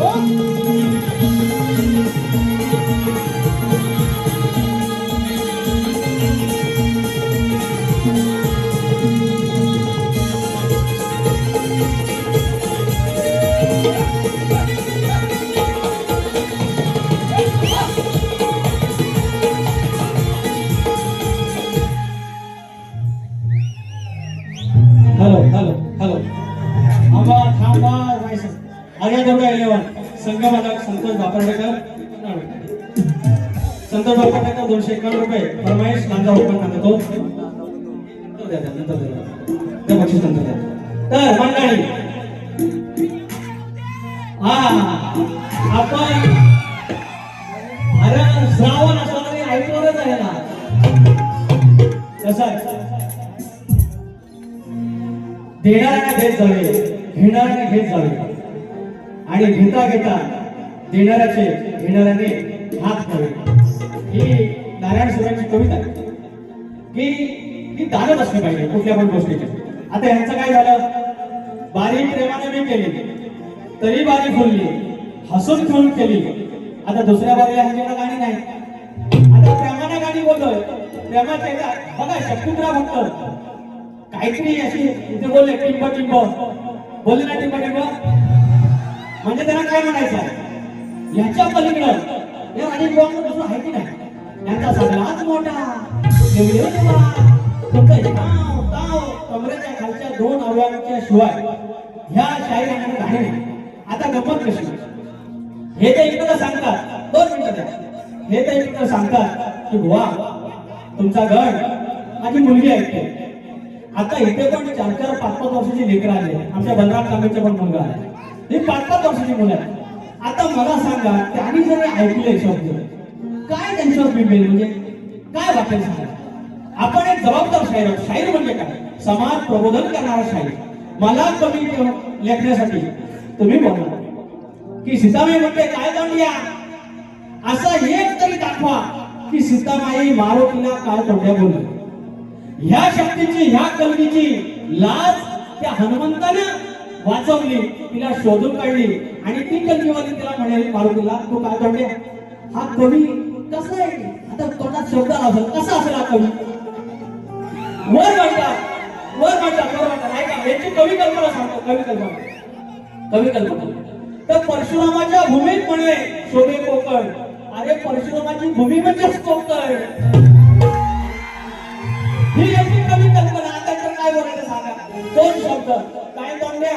五 धन्यवाद. दोघा संतोष बापर्डेकर. संतोष बापर्डेकर दोनशे एकावन्न रुपये. फरमाईश नांदा ओपन सांगतो नंतर बक्षीस नंतर द्या. तर मंडळी. हा आपण अरे श्रावण असला तरी ऐकवलंच आहे ना. कसं देणार घेत जावे घेणार घेत जावे. आणि घेता घेता देणाऱ्याचे घेणाऱ्याने हात घ्यावे ही नारायण सुरांची कविता. की ही दानच असली पाहिजे कुठल्या पण गोष्टीची. आता यांचं काय झालं? बारी प्रेमाने मी केली तरी बारी फुलली हसून खेळून केली. आता दुसऱ्या बारीला ह्याच्याकडे गाणी नाही. आता प्रेमाने गाणी बोलतोय. प्रेमाचे बघा शकुत्रा फक्त काहीतरी अशी इथे बोलले टिंब टिंब. बोलले ना टिंब टिंब? म्हणजे त्यांना काय म्हणायचं? याच्या पलीकडं या आणि दुसरं आहे की नाही? त्यांचा सगळाच मोठा देवदेव देवा, तुमचं हे ताव, कमरेच्या खालच्या दोन अवयवांच्या शिवाय ह्या शाहीर आणि आहे आता गमत कशी? हे ते इकडं सांगतात. दोन मिनिटं द्या. हे तर इकडं सांगतात की बुवा तुमचा गण माझी मुलगी ऐकते आता इथे पण चार चार पाच पाच वर्षाची लेकरं आले. आमच्या बलराम कामेचे पण मुलगा आहे. हे पाच पाच वर्षाची मुलं आहेत. आता मला सांगा त्यांनी जर ऐकले शब्द काय त्यांच्यावर बिंबेल म्हणजे काय वाटेल सांगा? आपण एक जबाबदार शाहीर आहोत. शाहीर म्हणजे काय? समाज प्रबोधन करणारा शाहीर. मला कमी लेखण्यासाठी तुम्ही बोला. की सीतामाई म्हणते काय दंडिया असा एक तरी दाखवा की सीतामाई मारुतीला काय तोंड्या बोलली. ह्या शक्तीची ह्या कलगीची लाज त्या हनुमंतानं वाचवली तिला शोधून काढली. आणि ती कलगीवाली तिला म्हणेल मारुतीला तू काय तोंडे? हा कवी कसा आहे आता तोंडात शब्द असेल कसा असेल हा कवी वर म्हणतात वर म्हणतात वर म्हणतात याची कवी कल्पना सांगतो कवी कल्पना. कवी कल्पना. तर परशुरामाच्या भूमीत म्हणे शोभे कोकण. अरे परशुरामाची भूमी म्हणजेच कोकण. ही याची कवी कल्पना दोन शब्द. काय तोंड्या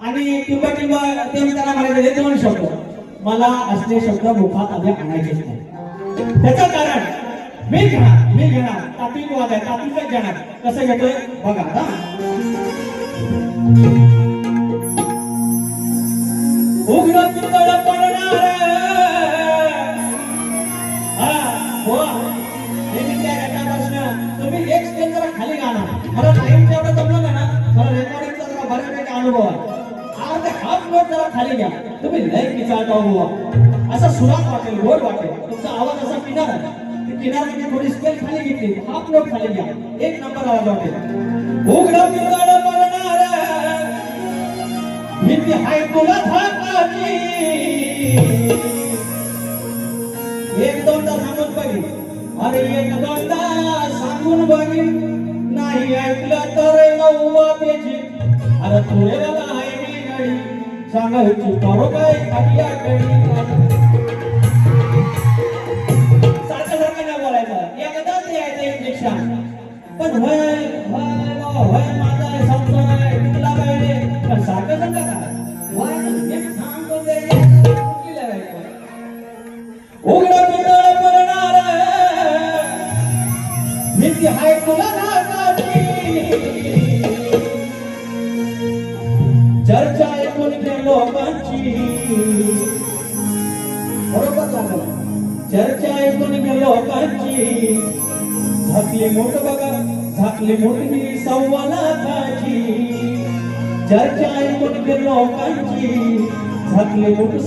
आणि टिंबा टिंबा ते त्यांना म्हणायचे हे दोन शब्द. मला असले शब्द मुखात आले आणायचेच नाही. त्याचं कारण मी घेणार मी घेणार. तात्विक वाद आहे तात्विकच घेणार. कसं घेतोय? बघा हा. उघड पितळ पडणार. हा, हो. हे. स्टेज जरा मला टाइम जेवढं जमलं ना. मला रेकॉर्डिंगचा जरा बऱ्यापैकी अनुभव आहे. हा म्हणजे हाफ नोट जरा खाली घ्या. तुम्ही लय किचाळता हो बुवा. असा सुरात वाटेल गोड वाटेल. तुमचा आवाज असा किनार आहे. ती थोडी स्केल खाली घेतली. हाफ नोट खाली घ्या. एक नंबर आवाज वाटेल. उघडा पिंगाड मरणार भीती हाय तुला थांबाची एक दोनदा सांगून बघी. अरे एक दोनदा सांगून बघी. नाही ऐकलं तर नववा त्याची अरे तुरे आहे मी गाडी. सांगायची करो काय खाली आकडी सारखं सारखं नाही बोलायचं. एकदाच यायचं इंजेक्शन पण होय होय हो, होय माझा टिकला पाहिजे पण सारखं उघड पितळ पडणार. भीती हाय तुला चर्चा लोकांची. बरोबर लागलं चर्चा ऐकून गेलो लोकांची. झाकली मोठ बघा झाकली मोठी सव्वा चर्चा ऐकून गेलो लोकांची. मोठ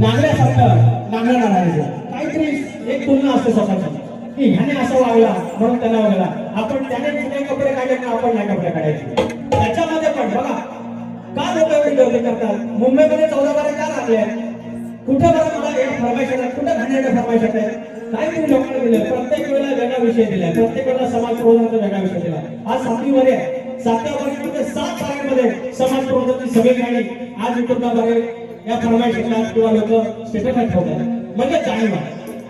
नांगऱ्यासारखं नांगरणार आहे काहीतरी एक तुलना असते स्वतःची. की ह्याने असं वागला म्हणून त्याला वागला. आपण त्याने जुने कपडे काढले ना आपण नाही कपडे काढायचे? त्याच्यामध्ये पण बघा. का लोक एवढी गर्दी करतात? मुंबईमध्ये चौदा बारा का लागले? कुठे बरं मला एक फरमाईश कुठं कुठे घालण्याचे फरमाईश आहे? काय तुम्ही लोकांना दिलं प्रत्येक वेळेला वेगळा विषय दिलाय. प्रत्येक वेळेला समाज प्रबोधनाचा वेगळा विषय दिला आज सातवीवर आहे. सातव्या वर्षामध्ये सात शाळांमध्ये समाज प्रबोधनाची सगळी गाणी आज युट्यूबद्वारे या फरमाईश किंवा लोक स्टेटस ठेवतात म्हणजे जाणीव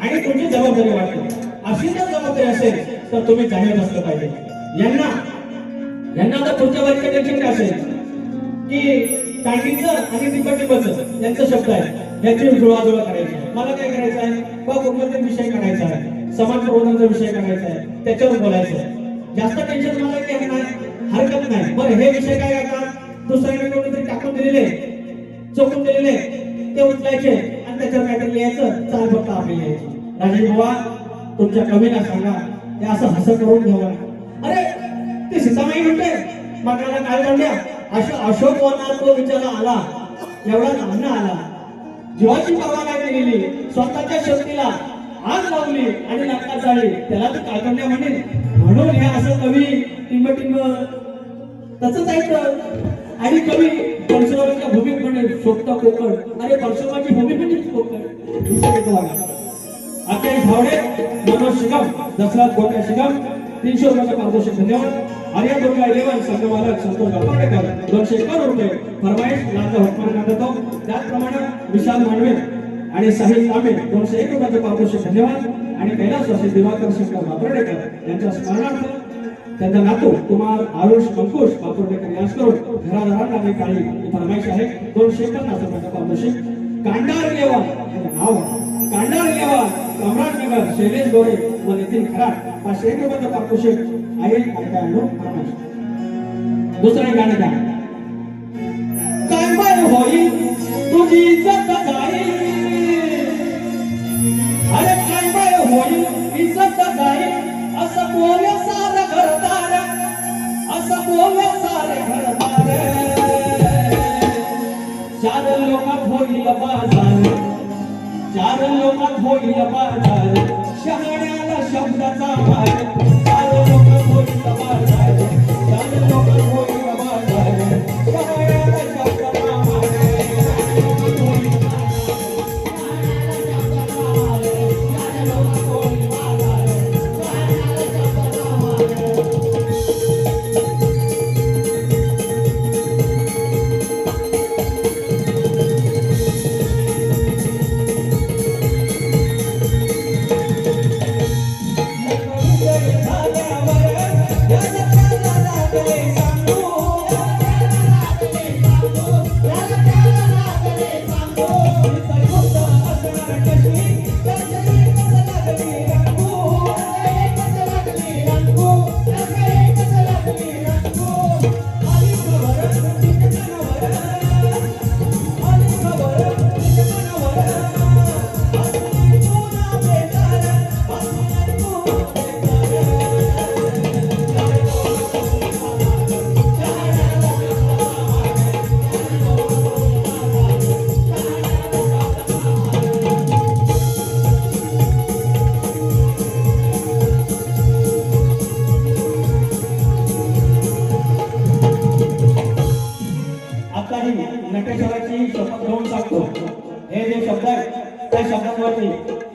आणि तुमची जबाबदारी वाटते अशी जर जबाबदारी असेल तर तुम्ही जाणीव असलं पाहिजे. यांना यांना आता पुढच्या वर्षी टेन्शन काय असेल की कांडीचं आणि तिकटीचं यांचा शब्द आहे याची जुळाजुळा करायची आहे. मला काय करायचं आहे? बा कुठला विषय काढायचा आहे. समाज प्रबोधनाचा विषय काढायचा आहे. त्याच्यावर बोलायचं आहे. जास्त टेन्शन मला काही नाही. हरकत नाही. बरं हे विषय काय करतात दुसऱ्याने कोणीतरी टाकून दिलेले चोकून दिलेले ते उचलायचे आणि त्याच्यावर काहीतरी लिहायचं चाल फक्त आपली लिहायची राजे बाबा तुमच्या कवीला सांगा ते असं हसं करून घेऊ अरे ते सीतामाई म्हणते मगराला काय म्हणल्या अशा अशोक वनात तो विचारा आला. एवढा अन्न आला. जीवाची पर्वा गेली. केलेली स्वतःच्या शक्तीला आग लावली आणि नाकात जाळली त्याला तर काकण्या म्हणे म्हणून हे असं कवी टिंब टिंब तसंच ऐकतं. आणि कवी परशुरामाच्या भूमीत म्हणे शोभता कोकण. अरे परशुरामाची भूमी म्हणजे कोकण. दुसरं अखेर भावडे मनोज शिगम दसरा गोट्या शिगम तीनशे रुपयाचा पारितोषिक धन्यवाद. आर्या दुर्गा इलेव्हन संघमालक संतोष गापाडेकर दोनशे एकावन्न रुपये फरमाईश लांजा हटमार देतो त्याचप्रमाणे विशाल मांडवे आणि साहिल तांबे दोनशे एक रुपयाचे पारितोषिक धन्यवाद. आणि कैलासवासी दिवाकर शंकर बापरडेकर यांच्या स्मरणार्थ त्यांचा नातू कुमार आरुष अंकुश बापूर्डेकर यास करून घरादारांना मी काळी ही फरमाईश आहे दोनशे पन्नास रुपयाचा पारितोषिक कांडार लेवा हे नाव आहे. कांडार लेवा सम्राटनगर शैलेश गोरे व नितीन खराट पाचशे एक रुपयाचा पारितोषिक आहे आणि काय आणू? फरमाईश दुसरं एक गाणं द्या. काय होई तुझी इज्जत जाईल अरे काय होई इज्जत जाईल असं बोलसा असं बोल सार घरदार चार लोकात होईल बाजार. चार लोकात होईल बाजार. शहाण्याला शब्दाचा मार चार लोकात होईल बाजार. घेऊन सांगतो. हे जे शब्द आहेत त्या शब्दांवरती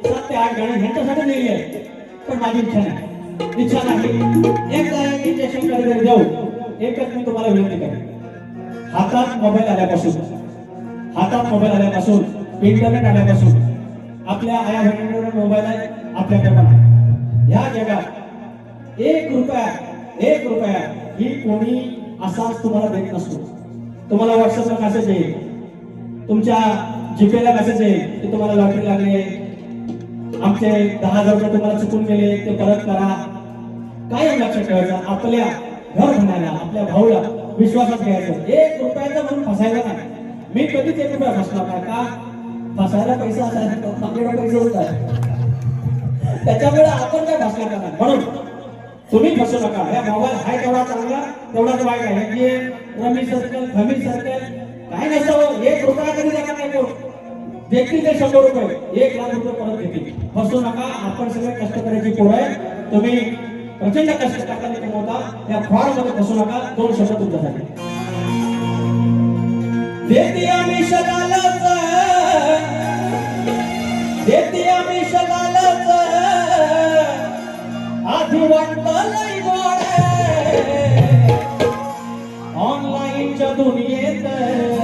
सात ते आठ गाणी ह्यांच्यासाठी नाही आहे. पण माझी इच्छा नाही. इच्छा नाही. एक इंजेक्शनकडे जरी जाऊ एकच मी तुम्हाला विनंती करेन. हातात मोबाईल आल्यापासून हातात मोबाईल आल्यापासून इंटरनेट आल्यापासून आपल्या आया बहिणींवर मोबाईल आहे आपल्या जगात आहे. ह्या जगात एक रुपया एक रुपया ही कोणी असाच तुम्हाला देत नसतो. तुम्हाला व्हॉट्सअपला मेसेज येईल. तुमच्या जीपेला मेसेज येईल की तुम्हाला लॉटरी लागली आमचे दहा हजार रुपये तुम्हाला चुकून गेले ते परत करा. काय लक्षात ठेवायचं? आपल्या घर म्हणायला आपल्या भाऊला विश्वासात घ्यायचं. एक रुपयाचा म्हणून फसायला नाही. मी कधीच एक रुपया फसणार नाही का? फसायला पैसा असायला आपल्याकडे पैसे होतात त्याच्यामुळे आपण काय फसणार का नाही? म्हणून तुम्ही फसू नका. या मोबाईल हाय तेवढा चांगला तेवढाच वाईट आहे. रमी सर्कल फमी सर्कल काय नसावं? एक देतील ते शंभर रुपये एक लाख रुपये परत देतील फसू नका आपण सगळे कष्ट करायची पोरं आहे तुम्ही प्रचंड कष्ट टाकाने कमवता त्या फ्रॉडमध्ये फसू नका दोन शब्द तुमच्यासाठी. देते आम्ही शगालच देते आम्ही शगालच आधी वाटतं लई गोड ऑनलाईनच्या दुनियेत.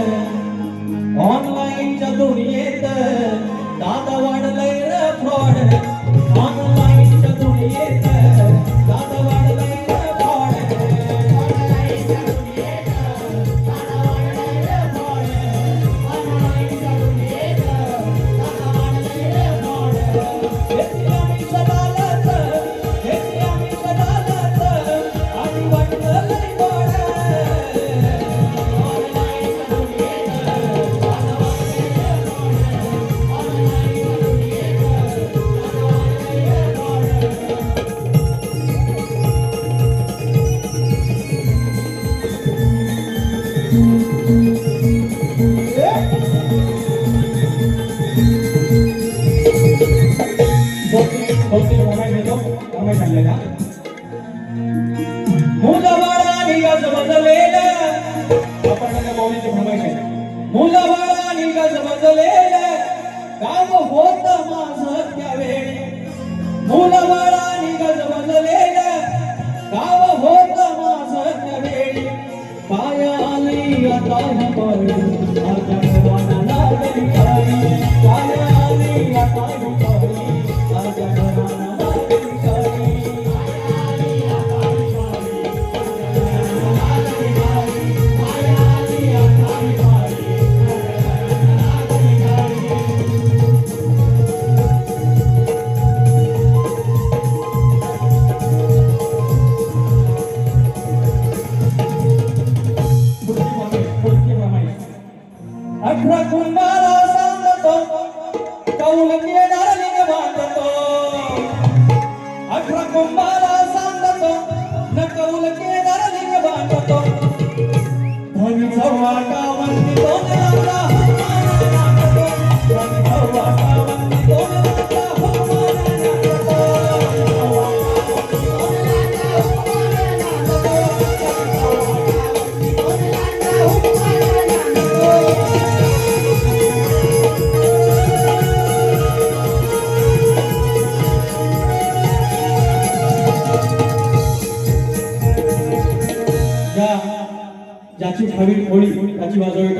आहे मुलं काम होत माझ त्यावेळी मुलं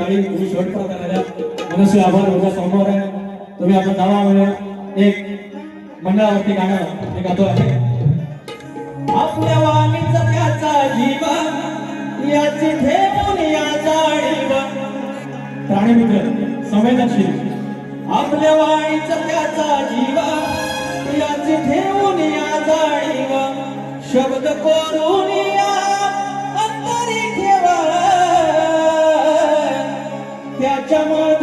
टाळी तुम्ही पण करायला. मनसे आभार उद्या सोमवार आहे. तुम्ही आपण नावा मिळून एक मंडळावरती गाणं मी गातो आहे. आपल्या वाणीचा त्याचा जीव याची ठेवून या जाणीव प्राणी मित्र संवेदनशील. आपल्या वाणीचा त्याचा जीव याची ठेवून या जाणीव शब्द करून या জামাত